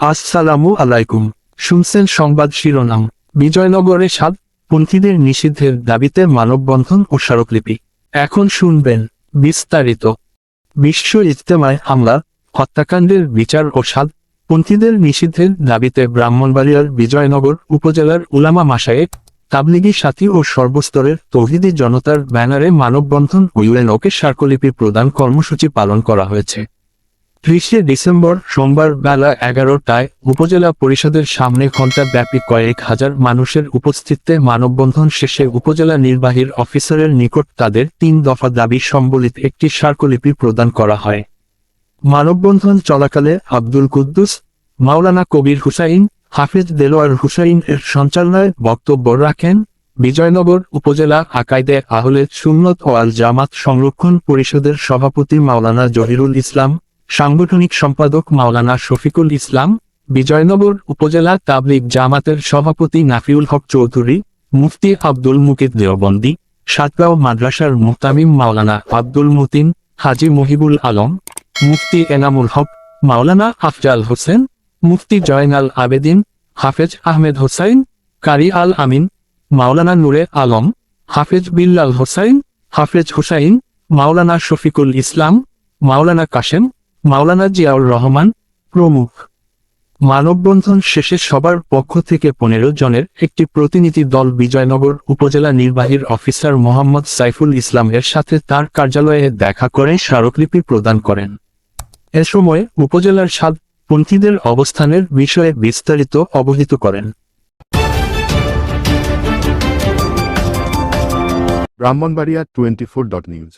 আসসালামু আলাইকুম। শুনছেন সংবাদ শিরোনাম। বিজয়নগরে সাত পন্থীদের নিষিদ্ধের দাবিতে মানববন্ধন ও স্মারকলিপি। এখন শুনবেন বিস্তারিত। বিশ্ব ইজতেমায় হামলা, হত্যাকাণ্ডের বিচার ও সাদ পন্থীদের নিষিদ্ধের দাবিতে ব্রাহ্মণবাড়িয়ার বিজয়নগর উপজেলার উলামা মাসায়েক তাবলিগি সাথী ও সর্বস্তরের তৌহিদি জনতার ব্যানারে মানববন্ধন ও ইউএনওকে স্মারকলিপি প্রদান কর্মসূচি পালন করা হয়েছে। ত্রিশে ডিসেম্বর সোমবার বেলা এগারোটায় উপজেলা পরিষদের সামনে ঘণ্টাব্যাপী কয়েক হাজার মানুষের উপস্থিতিতে মানববন্ধন শেষে উপজেলা নির্বাহীর অফিসারের নিকট তাদের তিন দফা দাবি সম্বলিত একটি স্মারকলিপি প্রদান করা হয়। মানববন্ধন চলাকালে আব্দুল কুদ্দুস, মাওলানা কবির হুসাইন, হাফিজ দেলোয়ার হুসাইন এর সঞ্চালনায় বক্তব্য রাখেন, বিজয়নগর উপজেলা আকাইদে আহলে সুন্নত ও আল জামাত সংরক্ষণ পরিষদের সভাপতি মাওলানা জহিরুল ইসলাম সাংগঠনিক সম্পাদক মাওলানা শফিকুল ইসলাম, বিজয়নগর উপজেলা তাবলিগ জামাতের সভাপতি নাফিউল হক চৌধুরী, মুফতি আব্দুল মুকিদ দেওবন্দি, সাতগাঁও মাদ্রাসার মুহতামিম মাওলানা আব্দুল মতিন, হাজি মহিবুল আলম, মুফতি এনামুল হক, মাওলানা আফজাল হোসেন, মুফতি জয়নাল আবেদিন, হাফেজ আহমেদ হোসাইন, কারি আল আমিন, মাওলানা নূরে আলম, হাফেজ বিল্লাল হোসাইন, হাফেজ হুসাইন, মাওলানা শফিকুল ইসলাম, মাওলানা কাশেম মাওলানা জিয়াউর রহমান, প্রমুখ। মানববন্ধন শেষে সবার পক্ষ থেকে পনেরো জনের একটি প্রতিনিধি দল বিজয়নগর উপজেলা নির্বাহীর অফিসার মোহাম্মদ সাইফুল ইসলাম এর সাথে তার কার্যালয়ে দেখা করে স্মারকলিপি প্রদান করেন। এ সময় উপজেলার সাত পন্থীদের অবস্থানের বিষয়ে বিস্তারিত অবহিত করেন। Brahmanbaria twenty four dot news.